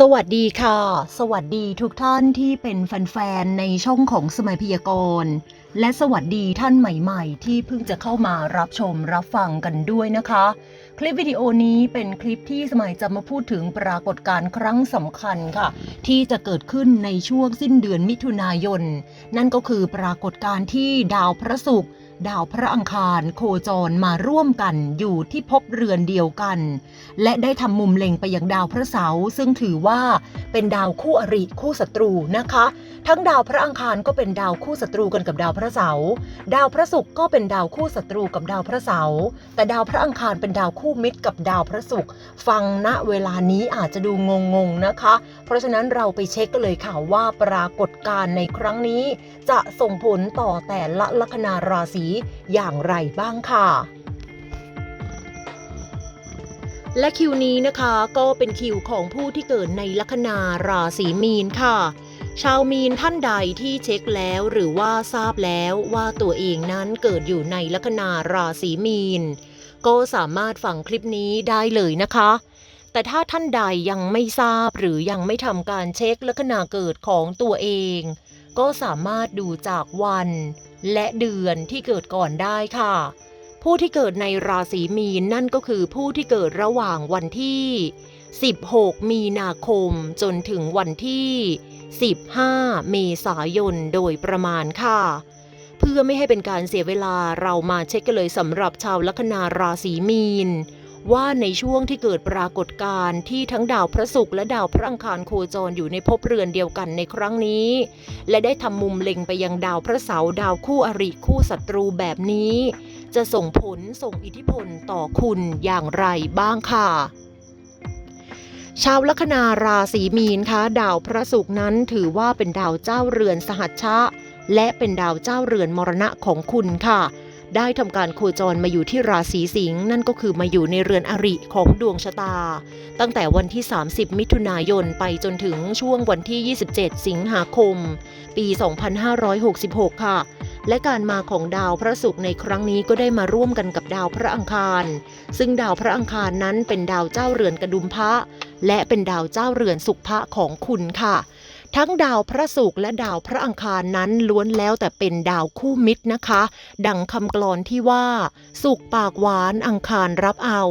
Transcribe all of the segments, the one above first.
สวัสดีค่ะ สวัสดีทุกท่านที่เป็นแฟนๆในช่องของสมัยพยากรณ์ และสวัสดีท่านใหม่ๆ ที่เพิ่งจะเข้ามารับชมรับฟังกันด้วยนะคะ คลิปวิดีโอนี้เป็นคลิปที่สมัยจะมาพูดถึงปรากฏการณ์ครั้งสำคัญค่ะ ที่จะเกิดขึ้นในช่วงสิ้นเดือนมิถุนายน นั่นก็คือปรากฏการณ์ที่ดาวพระศุกร์ ดาวพระอังคารโคจรมาร่วมกันอยู่ที่ภพเรือนเดียวกัน และได้ทำมุมเล็งไปยังดาวพระเสาร์ซึ่งถือว่าเป็นดาวคู่อริคู่ศัตรูนะคะ ทั้งดาวพระอังคารก็เป็นดาวคู่ศัตรูกันกับดาวพระเสาร์ดาวพระศุกร์ก็เป็นดาวคู่ศัตรูกับดาวพระเสาร์แต่ดาวพระอังคารเป็นดาวคู่มิตรกับดาวพระศุกร์ฟังณเวลานี้อาจจะดูงงๆนะคะ เพราะฉะนั้นเราไปเช็คกันเลยค่ะว่าปรากฏการณ์ในครั้งนี้ จะส่งผลต่อแต่ละลัคนาราศีอย่างไรบ้างค่ะ และคิวนี้นะคะก็เป็นคิวของผู้ที่เกิดในลัคนาราศีมีนค่ะชาวมีนท่านใดที่เช็คแล้วหรือว่าทราบแล้วว่าตัวเองนั้นเกิดอยู่ในลัคนาราศีมีน ก็สามารถฟังคลิปนี้ได้เลยนะคะ แต่ถ้าท่านใดยังไม่ทราบหรือยังไม่ทำการเช็คลัคนาเกิดของตัวเอง ก็สามารถดูจากวัน และเดือนที่เกิดก่อนได้ค่ะ ผู้ที่เกิดในราศีมีนนั่นก็คือผู้ที่เกิดระหว่างวันที่ 16 มีนาคมจนถึงวันที่ 15 เมษายนโดยประมาณค่ะ เพื่อไม่ให้เป็นการเสียเวลาเรามาเช็คกันเลยสำหรับชาวลัคนาราศีมีน ว่าในช่วงที่เกิดปรากฏการณ์ที่ทั้งดาวพระศุกร์และดาวพระอังคารโคจรอยู่ในภพเรือนเดียวกันในครั้งนี้ และได้ทำมุมเล็งไปยังดาวพระเสาร์ดาวคู่อริคู่ศัตรูแบบนี้ จะส่งผลส่งอิทธิพลต่อคุณอย่างไรบ้างค่ะชาวลัคนาราศีมีนคะดาวพระศุกร์นั้นถือว่าเป็นดาวเจ้าเรือนสหัชชะ และเป็นดาวเจ้าเรือนมรณะของคุณค่ะ ได้ทำการโคจรมาอยู่ที่ราศีสิงห์นั่นก็คือมาอยู่ในเรือนอริของดวงชะตา ตั้งแต่วันที่ 30 มิถุนายนไปจนถึงช่วงวันที่ 27 สิงหาคม ปี 2566 ค่ะ และการมาของดาวพระศุกร์ในครั้งนี้ก็ได้มาร่วมกันกับดาวพระอังคาร ซึ่งดาวพระอังคารนั้นเป็นดาวเจ้าเรือนกระดุมพระและเป็นดาวเจ้าเรือนสุขพระของคุณค่ะ ทั้งดาวพระศุกร์และดาวพระอังคารนั้นล้วนแล้วแต่เป็นดาวคู่มิตรนะคะ ดังคำกลอนที่ว่าสุขปากหวานอังคารรับเอา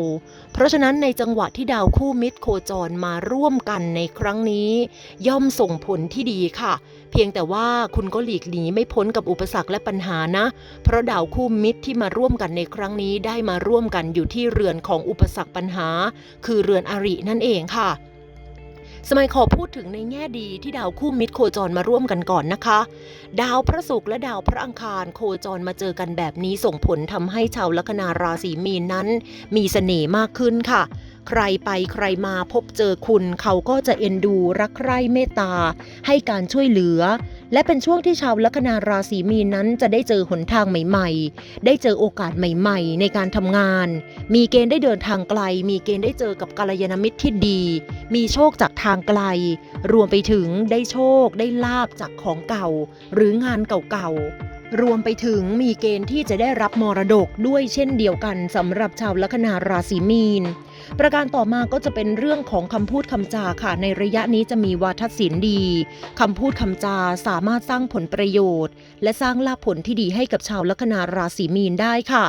เพราะฉะนั้นในจังหวะที่ดาวคู่มิตรโคจรมาร่วมกันในครั้งนี้ ย่อมส่งผลที่ดีค่ะ เพียงแต่ว่าคุณก็หลีกหนีไม่พ้นกับอุปสรรคและปัญหานะ เพราะดาวคู่มิตรที่มาร่วมกันในครั้งนี้ได้มาร่วมกันอยู่ที่เรือนของอุปสรรคปัญหา คือเรือนอรินั่นเองค่ะ สมัยขอพูดถึงในแง่ดีที่ดาวคู่มิตรโคจรมาร่วมกันก่อนนะคะ ดาวพระศุกร์และดาวพระอังคารโคจรมาเจอกันแบบนี้ส่งผลทำให้ชาวลัคนาราศีมีนนั้น มีเสน่ห์มากขึ้นค่ะ ใครไปใครมาพบเจอคุณเขาก็จะเอ็นดูรักใคร่เมตตา ให้การช่วยเหลือ และเป็นช่วงที่ชาวลัคนาราศีมีนนั้นจะได้เจอหนทางใหม่ ๆ ได้เจอโอกาสใหม่ ๆ ในการทำงาน มีเกณฑ์ได้เดินทางไกล มีเกณฑ์ได้เจอกับกัลยาณมิตรที่ดี มีโชคจากทางไกล รวมไปถึงได้โชคได้ลาบจากของเก่า หรืองานเก่าๆ รวมไปถึงมีเกณฑ์ที่จะได้รับมรดกด้วยเช่นเดียวกันสำหรับชาวลัคนาราศีมีน ประการต่อมาก็จะเป็นเรื่องของคำพูดคำจาค่ะ ในระยะนี้จะมีวาทศิลป์ดีคำพูดคำจาสามารถสร้างผลประโยชน์ และสร้างลาภผลที่ดีให้กับชาวลัคนาราศีมีนได้ค่ะ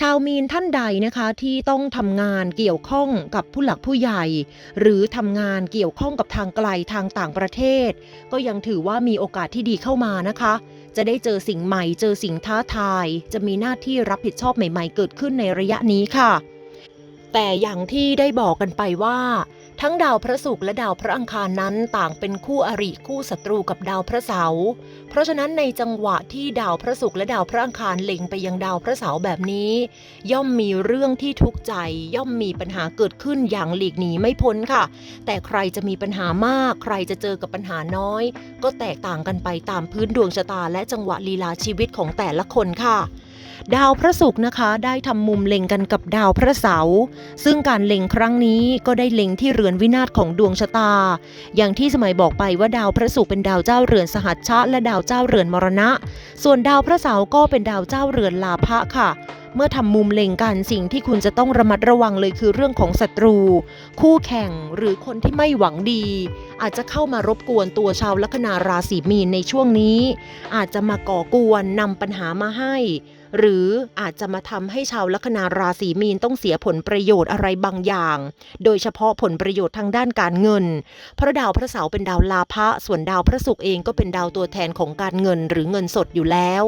ชาวมีนท่านใดนะคะที่ต้องทำงานเกี่ยวข้องกับผู้หลักผู้ใหญ่ หรือทำงานเกี่ยวข้องกับทางไกลทางต่างประเทศ ก็ยังถือว่ามีโอกาสที่ดีเข้ามานะคะ จะได้เจอสิ่งใหม่ เจอสิ่งท้าทาย จะมีหน้าที่รับผิดชอบใหม่ ๆ เกิดขึ้นในระยะนี้ค่ะ แต่อย่างที่ได้บอกกันไปว่า ทั้งดาวพระศุกร์และดาวพระอังคารนั้นต่างเป็นคู่อริคู่ศัตรูกับดาวพระเสาร์เพราะฉะนั้นในจังหวะที่ดาวพระศุกร์และดาวพระอังคารเล็งไปยังดาวพระเสาร์แบบนี้ ย่อมมีเรื่องที่ทุกข์ใจ ย่อมมีปัญหาเกิดขึ้นอย่างหลีกหนีไม่พ้นค่ะ แต่ใครจะมีปัญหามาก ใครจะเจอกับปัญหาน้อย ก็แตกต่างกันไปตามพื้นดวงชะตาและจังหวะลีลาชีวิตของแต่ละคนค่ะ ดาวพระศุกร์นะคะได้ทำมุมเล็งกันกับดาวพระเสาร์ซึ่งการเล็งครั้งนี้ก็ได้เล็งที่เรือนวินาศของดวงชะตา อย่างที่สมัยบอกไปว่าดาวพระศุกร์เป็นดาวเจ้าเรือนสหัชชะ และดาวเจ้าเรือนมรณะ ส่วนดาวพระเสาร์ก็เป็นดาวเจ้าเรือนลาภะค่ะเมื่อทำมุมเล็งกันสิ่งที่คุณจะต้องระมัดระวังเลยคือเรื่องของศัตรู คู่แข่งหรือคนที่ไม่หวังดี อาจจะเข้ามารบกวนตัวชาวลัคนาราศีมีนในช่วงนี้ อาจจะมาก่อกวนนำปัญหามาให้ หรืออาจจะมาทำให้ชาวลัคนาราศีมีนต้องเสียผลประโยชน์อะไรบางอย่าง โดยเฉพาะผลประโยชน์ทางด้านการเงิน เพราะดาวพระเสาร์เป็นดาวลาภะส่วนดาวพระศุกร์เองก็เป็นดาวตัวแทนของการเงินหรือเงินสดอยู่แล้ว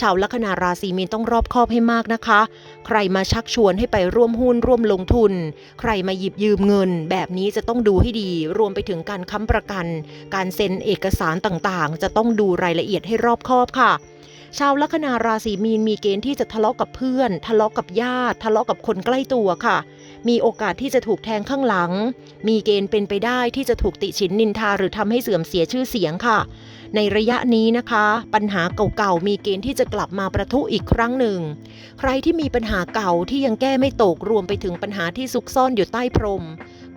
ชาวลัคนาราศีมีนต้องรอบคอบให้มากนะคะ ใครมาชักชวนให้ไปร่วมหุ้นร่วมลงทุน ใครมาหยิบยืมเงิน แบบนี้จะต้องดูให้ดี รวมไปถึงการค้ำประกัน การเซ็นเอกสารต่างๆ จะต้องดูรายละเอียดให้รอบคอบค่ะ ชาวลัคนาราศีมีนมีเกณฑ์ที่จะทะเลาะกับเพื่อน ทะเลาะกับญาติ ทะเลาะกับคนใกล้ตัวค่ะ มีโอกาสที่จะถูกแทงข้างหลัง มีเกณฑ์เป็นไปได้ที่จะถูกติฉินนินทาหรือทำให้เสื่อมเสียชื่อเสียงค่ะ ในระยะนี้นะคะ ปัญหาเก่าๆมีเกณฑ์ที่จะกลับมาประทุอีกครั้งหนึ่ง ใครที่มีปัญหาเก่าที่ยังแก้ไม่ตกรวมไปถึงปัญหาที่ซุกซ่อนอยู่ใต้พรม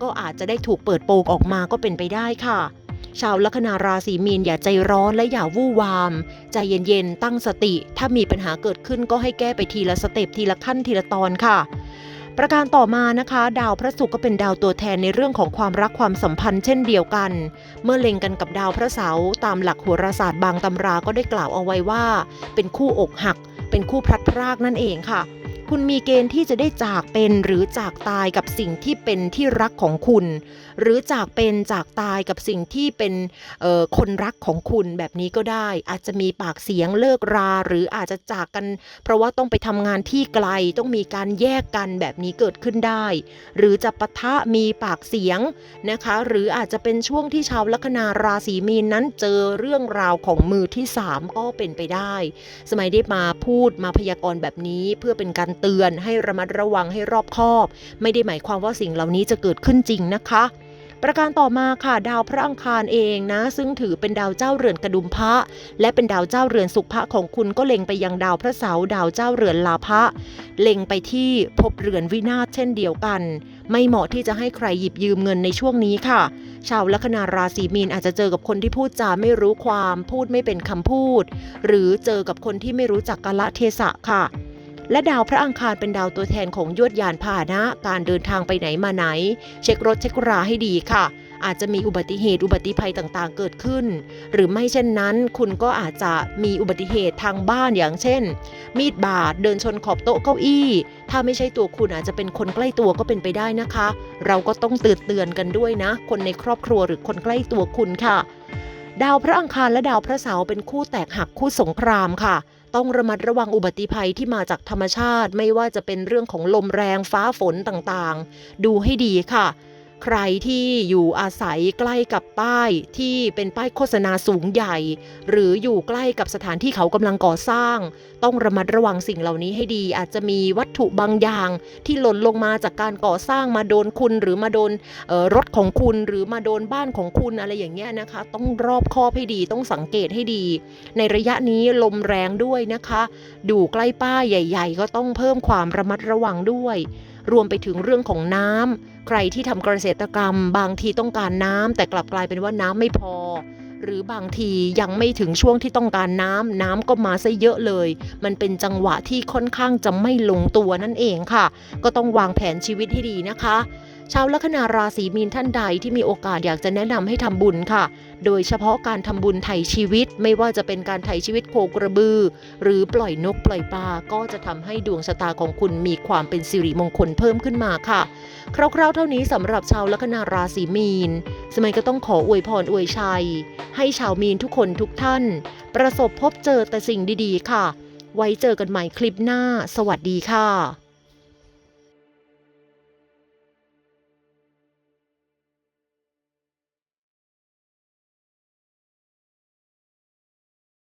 ก็อาจจะได้ถูกเปิดโปงออกมาก็เป็นไปได้ค่ะ ชาวลัคนาราศีมีนอย่าใจร้อนและอย่าวู่วาม ใจเย็นๆ ตั้งสติ ถ้ามีปัญหาเกิดขึ้นก็ให้แก้ไปทีละสเต็ปทีละขั้นทีละตอนค่ะ ประการต่อมานะคะ ดาวพระศุกร์ก็เป็นดาวตัวแทนในเรื่องของความรักความสัมพันธ์เช่นเดียวกัน เมื่อเล็งกันกับดาวพระเสาร์ตามหลักโหราศาสตร์บางตำราก็ได้กล่าวเอาไว้ว่า เป็นคู่อกหัก เป็นคู่พลัดพรากนั่นเองค่ะ คุณมีเกณฑ์ที่จะได้จากเป็นหรือจากตายกับสิ่งที่เป็นที่รักของคุณ หรือจากเป็นจากตายกับสิ่งที่เป็นคนรักของคุณแบบนี้ก็ได้ อาจจะมีปากเสียงเลิกรา หรืออาจจะจากกัน เพราะว่าต้องไปทำงานที่ไกลต้องมีการแยกกันแบบนี้เกิดขึ้นได้ หรือจะปะทะมีปากเสียงนะคะ หรืออาจจะเป็นช่วงที่ชาวลัคนาราศีมีนนั้นเจอเรื่องราวของมือที่สามก็เป็นไปได้ สมัยได้มาพูดมาพยากรณ์แบบนี้เพื่อเป็นการเตือนให้ระมัดระวังให้รอบคอบ ไม่ได้หมายความว่าสิ่งเหล่านี้จะเกิดขึ้นจริงนะคะ ประการต่อมาค่ะดาวพระอังคารเองนะ ซึ่งถือเป็นดาวเจ้าเรือนกระดุมพระและเป็นดาวเจ้าเรือนสุภะของคุณก็เล็งไปยังดาวพระเสาดาวเจ้าเรือนลาภะเล็งไปที่ภพเรือนวินาศเช่นเดียวกัน ไม่เหมาะที่จะให้ใครหยิบยืมเงินในช่วงนี้ค่ะ ชาวลัคนาราศีมีนอาจจะเจอกับคนที่พูดจาไม่รู้ความ พูดไม่เป็นคำพูด หรือเจอกับคนที่ไม่รู้จักกาละเทศะค่ะ และดาวพระอังคารเป็นดาวตัวแทนของยวดยานพาหนะ การเดินทางไปไหนมาไหน เช็ครถเช็คราให้ดีค่ะ อาจจะมีอุบัติเหตุอุบัติภัยต่างๆ เกิดขึ้น หรือไม่เช่นนั้น คุณก็อาจจะมีอุบัติเหตุทางบ้านอย่างเช่น มีดบาดเดินชนขอบโต๊ะเก้าอี้ ถ้าไม่ใช่ตัวคุณอาจจะเป็นคนใกล้ตัวก็เป็นไปได้นะคะ เราก็ต้องเตือนเตือนกันด้วยนะ คนในครอบครัวหรือคนใกล้ตัวคุณค่ะ ดาวพระอังคารและดาวพระเสาร์เป็นคู่แตกหักคู่สงครามค่ะ ต้องระมัดระวังอุบัติภัยที่มาจากธรรมชาติ ไม่ว่าจะเป็นเรื่องของลมแรงฟ้าฝนต่างๆ ดูให้ดีค่ะ ใครที่อยู่อาศัยใกล้กับป้ายที่เป็นป้ายโฆษณาสูงใหญ่ หรืออยู่ใกล้กับสถานที่เขากำลังก่อสร้าง ต้องระมัดระวังสิ่งเหล่านี้ให้ดี อาจจะมีวัตถุบางอย่าง ที่หล่นลงมาจากการก่อสร้างมาโดนคุณ หรือมาโดนรถของคุณ หรือมาโดนบ้านของคุณอะไรอย่างเงี้ยนะคะ ต้องรอบคอบให้ดีต้องสังเกตให้ดี ในระยะนี้ลมแรงด้วยนะคะ ดูใกล้ป้ายใหญ่ ๆ ก็ต้องเพิ่มความระมัดระวังด้วย รวมไปถึงเรื่องของน้ำใครที่ทำเกษตรกรรม บางทีต้องการน้ำแต่กลับกลายเป็นว่าน้ำไม่พอ หรือบางทียังไม่ถึงช่วงที่ต้องการน้ำน้ำก็มาซะเยอะเลย มันเป็นจังหวะที่ค่อนข้างจะไม่ลงตัวนั่นเองค่ะ ก็ต้องวางแผนชีวิตให้ดีนะคะ ชาวลัคนาราศีมีนท่านใดที่มีโอกาสอยากจะแนะนำให้ทำบุญค่ะ โดยเฉพาะการทำบุญไถ่ชีวิต ไม่ว่าจะเป็นการไถ่ชีวิตโคกระบือ หรือปล่อยนกปล่อยปลาก็จะทำให้ดวงชะตาของคุณมีความเป็นสิริมงคลเพิ่มขึ้นมาค่ะ คร่าวๆ เท่านี้สำหรับชาวลัคนาราศีมีน สมัยก็ต้องขออวยพรอวยชัย ให้ชาวมีนทุกคนทุกท่าน ประสบพบเจอแต่สิ่งดีๆ ค่ะ ไว้เจอกันใหม่คลิปหน้า สวัสดีค่ะ